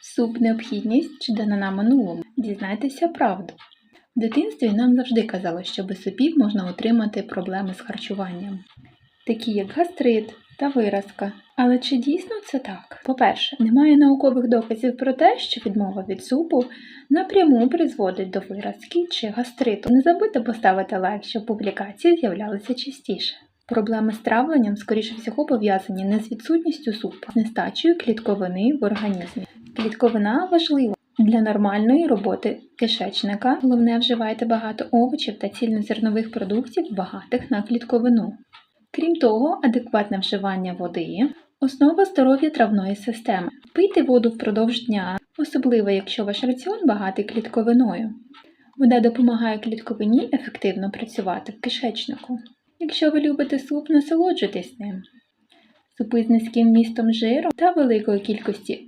Суп необхідність чи данина минулому. Дізнайтеся правду. В дитинстві нам завжди казали, що без супів можна отримати проблеми з харчуванням, такі як гастрит та виразка. Але чи дійсно це так? По-перше, немає наукових доказів про те, що відмова від супу напряму призводить до виразки чи гастриту. Не забудьте поставити лайк, щоб публікації з'являлися частіше. Проблеми з травленням, скоріше всього, пов'язані не з відсутністю супу, а з нестачею клітковини в організмі. Клітковина важлива для нормальної роботи кишечника. Головне, вживайте багато овочів та цільнозернових продуктів, багатих на клітковину. Крім того, адекватне вживання води основа здоров'я травної системи. Пийте воду впродовж дня, особливо якщо ваш раціон багатий клітковиною. Вода допомагає клітковині ефективно працювати в кишечнику. Якщо ви любите суп, насолоджуйтесь ним. Супи з низьким містом жиру та великої кількості